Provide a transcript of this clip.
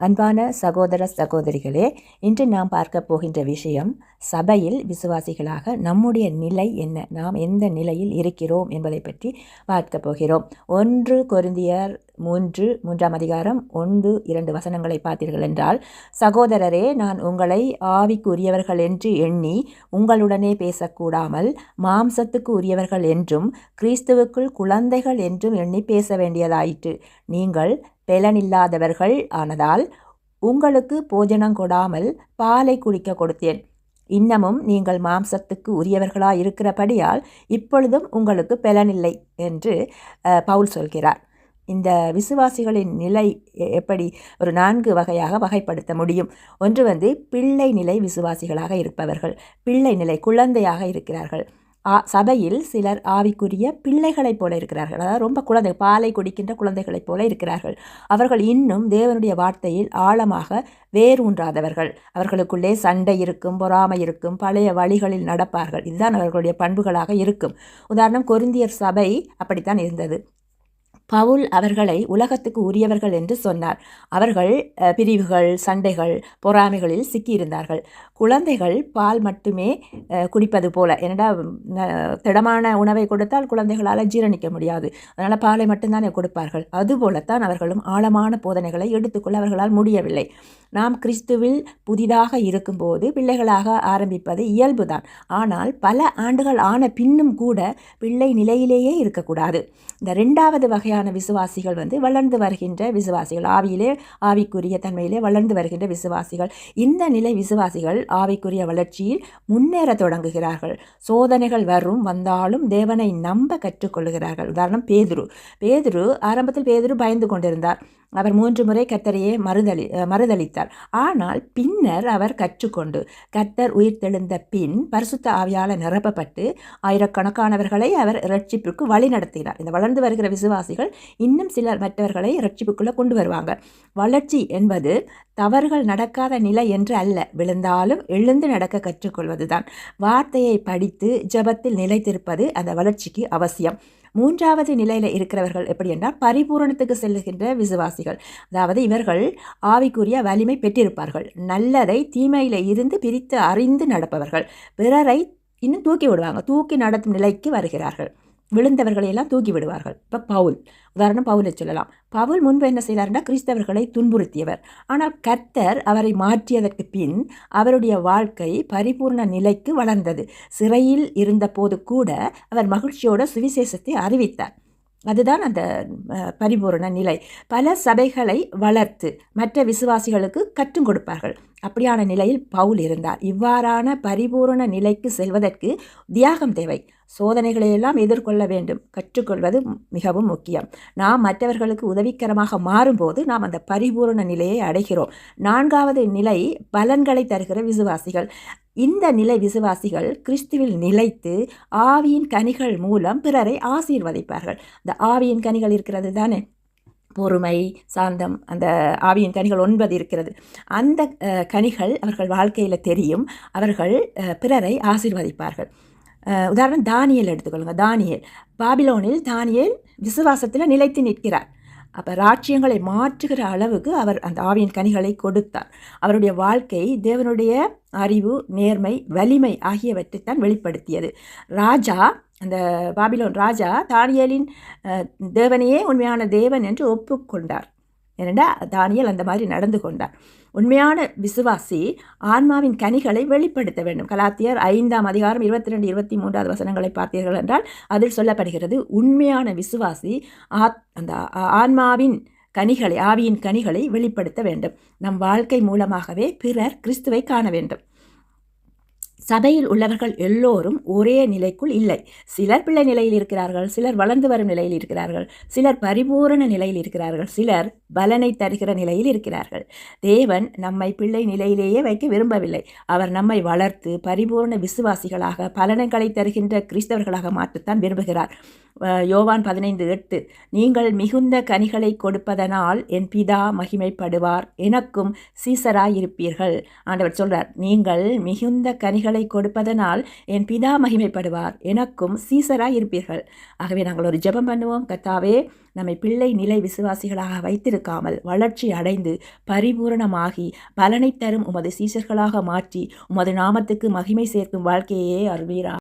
அன்பான சகோதர சகோதரிகளே இன்று நாம் பார்க்க போகின்ற விஷயம் சபையில் விசுவாசிகளாக நம்முடைய நிலை என்ன? நாம் எந்த நிலையில் இருக்கிறோம் என்பதை பற்றி பார்க்க போகிறோம். ஒன்று கொருந்தியர் மூன்று மூன்றாம் அதிகாரம் ஒன்று இரண்டு வசனங்களை பார்த்தீர்கள் என்றால் சகோதரரே நான் உங்களை ஆவிக்கு உரியவர்கள் என்று எண்ணி உங்களுடனே பேசக்கூடாமல் மாம்சத்துக்கு உரியவர்கள் என்றும் கிறிஸ்துவுக்குள் குழந்தைகள் என்றும் எண்ணி பேச வேண்டியதாயிற்று நீங்கள் பெலனில்லாதவர்கள் ஆனதால் உங்களுக்கு போஜனம் கொடாமல் பாலை குடிக்க கொடுத்தேன். இன்னமும் நீங்கள் மாம்சத்துக்கு உரியவர்களாக இருக்கிறபடியால் இப்பொழுதும் உங்களுக்கு பலனில்லை என்று பவுல் சொல்கிறார். இந்த விசுவாசிகளின் நிலை எப்படி ஒரு நான்கு வகையாக வகைப்படுத்த முடியும்? ஒன்று வந்து பிள்ளை நிலை விசுவாசிகளாக இருப்பவர்கள் பிள்ளை நிலை குழந்தையாக இருக்கிறார்கள். ஆ- சபையில் சிலர் ஆவிக்குரிய பிள்ளைகளைப் போல இருக்கிறார்கள். அதாவது ரொம்ப குழந்தை பாலை குடிக்கின்ற குழந்தைகளைப் போல இருக்கிறார்கள். அவர்கள் இன்னும் தேவனுடைய வார்த்தையில் ஆழமாக வேரூன்றாதவர்கள். அவர்களுக்குள்ளே சண்டை இருக்கும் பொறாமை இருக்கும் பழைய வழிகளில் நடப்பார்கள். இதுதான் அவர்களுடைய பண்புகளாக இருக்கும். உதாரணம் கொருந்தியர் சபை அப்படித்தான் இருந்தது. பவுல் அவர்களை உலகத்துக்கு உரியவர்கள் என்று சொன்னார். அவர்கள் பிரிவுகள் சண்டைகள் பொறாமைகளில் சிக்கியிருந்தார்கள். குழந்தைகள் பால் மட்டுமே குடிப்பது போல. என்னடா திடமான உணவை கொடுத்தால் குழந்தைகளால் ஜீரணிக்க முடியாது. அதனால் பாலை மட்டும்தானே கொடுப்பார்கள். அதுபோலத்தான் அவர்களும் ஆழமான போதனைகளை எடுத்துக்கொள்ள அவர்களால் முடியவில்லை. நாம் கிறிஸ்துவில் புதிதாக இருக்கும்போது பிள்ளைகளாக ஆரம்பிப்பது இயல்புதான். ஆனால் பல ஆண்டுகள் ஆன பின்னும் கூட பிள்ளை நிலையிலேயே இருக்கக்கூடாது. இந்த ரெண்டாவது வகையான விசுவாசிகள் வந்து வளர்ந்து வருகின்ற விசுவாசிகள். ஆவியிலே ஆவிக்குரிய தன்மையிலே வளர்ந்து வருகின்ற விசுவாசிகள். இந்த நிலை விசுவாசிகள் ஆவிக்குரிய வளர்ச்சியில் முன்னேற தொடங்குகிறார்கள். சோதனைகள் வரும் வந்தாலும் தேவனை நம்ப கற்றுக்கொள்கிறார்கள். உதாரணம் பேதுரு. பேதுரு ஆரம்பத்தில் பேதுரு பயந்து கொண்டிருந்தார். அவர் மூன்று முறை கத்தரையே மறுதளி மறுதளித்தார் ஆனால் பின்னர் அவர் கற்றுக்கொண்டு கத்தர் உயிர்த்தெழுந்த பின் பரிசுத்த ஆவியால் நிரப்பப்பட்டு ஆயிரக்கணக்கானவர்களை அவர் ரட்சிப்புக்கு வழி நடத்தினார். இந்த வளர்ந்து வருகிற விசுவாசிகள் இன்னும் சிலர் மற்றவர்களை ரட்சிப்புக்குள்ளே கொண்டு வருவாங்க. வளர்ச்சி என்பது தவறுகள் நடக்காத நிலை என்று அல்ல. விழுந்தாலும் எழுந்து நடக்க கற்றுக்கொள்வதுதான். வார்த்தையை படித்து ஜெபத்தில் நிலைத்திருப்பது அந்த வளர்ச்சிக்கு அவசியம். மூன்றாவது நிலையில் இருக்கிறவர்கள் எப்படி என்றால் பரிபூரணத்துக்கு செல்லுகின்ற விசுவாசிகள். அதாவது இவர்கள் ஆவிக்குரிய வலிமை பெற்றிருப்பார்கள். நல்லதை தீமையில் இருந்து பிரித்து அறிந்து நடப்பவர்கள். பிறரை இன்னும் தூக்கி விடுவாங்க. தூக்கி நடத்தும் நிலைக்கு வருகிறார்கள். விழுந்தவர்களை எல்லாம் தூக்கி விடுவார்கள். இப்போ பவுல் உதாரணம் பவுலை சொல்லலாம். பவுல் முன்பு என்ன செய்தார்னா கிறிஸ்தவர்களை துன்புறுத்தியவர். ஆனால் கர்த்தர் அவரை மாற்றியதற்கு பின் அவருடைய வாழ்க்கை பரிபூர்ண நிலைக்கு வளர்ந்தது. சிறையில் இருந்தபோது கூட அவர் மகிழ்ச்சியோட சுவிசேஷத்தை அறிவித்தார். அதுதான் அந்த பரிபூரண நிலை. பல சபைகளை வளர்த்து மற்ற விசுவாசிகளுக்கு கற்றுக் கொடுப்பார்கள். அப்படியான நிலையில் பவுல் இருந்தார். இவ்வாறான பரிபூரண நிலைக்கு செல்வதற்கு தியாகம் தேவை. சோதனைகளை எல்லாம் எதிர்கொள்ள வேண்டும். கற்றுக்கொள்வது மிகவும் முக்கியம். நாம் மற்றவர்களுக்கு உதவிக்கரமாக மாறும்போது நாம் அந்த பரிபூரண நிலையை அடைகிறோம். நான்காவது நிலை பலன்களை தருகிற விசுவாசிகள். இந்த நிலை விசுவாசிகள் கிறிஸ்துவில் நிலைத்து ஆவியின் கனிகள் மூலம் பிறரை ஆசீர்வதிப்பார்கள். இந்த ஆவியின் கனிகள் இருக்கிறது தானே? பொறுமை சாந்தம் அந்த ஆவியின் கனிகள் ஒன்பது இருக்கிறது. அந்த கனிகள் அவர்கள் வாழ்க்கையில் தெரியும். அவர்கள் பிறரை ஆசீர்வதிப்பார்கள். உதாரணம் தானியல் எடுத்துக்கொள்ளுங்க. தானியல். பாபிலோனில் தானியல் விசுவாசத்தில் நிலைத்து நிற்கிறார். அப்போ ராட்சியங்களை மாற்றுகிற அளவுக்கு அவர் அந்த ஆவியின் கனிகளை கொடுத்தார். அவருடைய வாழ்க்கை தேவனுடைய அறிவு நேர்மை வலிமை ஆகியவற்றை தான் வெளிப்படுத்தியது. ராஜா அந்த பாபிலோன் ராஜா தானியலின் தேவனையே உண்மையான தேவன் என்று ஒப்புக்கொண்டார். ஏனெண்டா தானியல் அந்த மாதிரி நடந்து கொண்டார். உண்மையான விசுவாசி ஆன்மாவின் கனிகளை வெளிப்படுத்த வேண்டும். கலாத்தியர் ஐந்தாம் அதிகாரம் இருபத்தி ரெண்டு இருபத்தி மூன்றாவது வசனங்களை பார்த்தீர்கள் என்றால் அதில் சொல்லப்படுகிறது உண்மையான விசுவாசி ஆத் அந்த ஆன்மாவின் கனிகளை ஆவியின் கனிகளை வெளிப்படுத்த வேண்டும். நம் வாழ்க்கை மூலமாகவே பிறர் கிறிஸ்துவை காண வேண்டும். சபையில் உள்ளவர்கள் எல்லோரும் ஒரே நிலைக்குள் இல்லை. சிலர் பிள்ளை நிலையில் இருக்கிறார்கள் சிலர் வளர்ந்து வரும் நிலையில் இருக்கிறார்கள் சிலர் பரிபூரண நிலையில் இருக்கிறார்கள் சிலர் பலனை தருகிற நிலையில் இருக்கிறார்கள். தேவன் நம்மை பிள்ளை நிலையிலேயே வைக்க விரும்பவில்லை. அவர் நம்மை வளர்த்து பரிபூரண விசுவாசிகளாக பலன்களை தருகின்ற கிறிஸ்தவர்களாக மாற்றத்தான் விரும்புகிறார். யோவான் பதினைந்து எட்டு நீங்கள் மிகுந்த கனிகளை கொடுப்பதனால் என் பிதா மகிமைப்படுவார். எனக்கும் சீசராயிருப்பீர்கள். ஆண்டவர் சொல்றார் நீங்கள் மிகுந்த கனிகளை சீஷர்களை கொடுப்பதனால் என் பிதா மகிமைப்படுவார். எனக்கும் சீசராய் இருப்பீர்கள் ஆகவே நாங்கள் ஒரு ஜெபம் பண்ணுவோம். கத்தாவே நம்மை பிள்ளை நிலை விசுவாசிகளாக வைத்திருக்காமல் வளர்ச்சி அடைந்து பரிபூரணமாகி பலனை தரும் உமது சீசர்களாக மாற்றி உமது நாமத்துக்கு மகிமை சேர்க்கும் வாழ்க்கையே அருள்வீரா.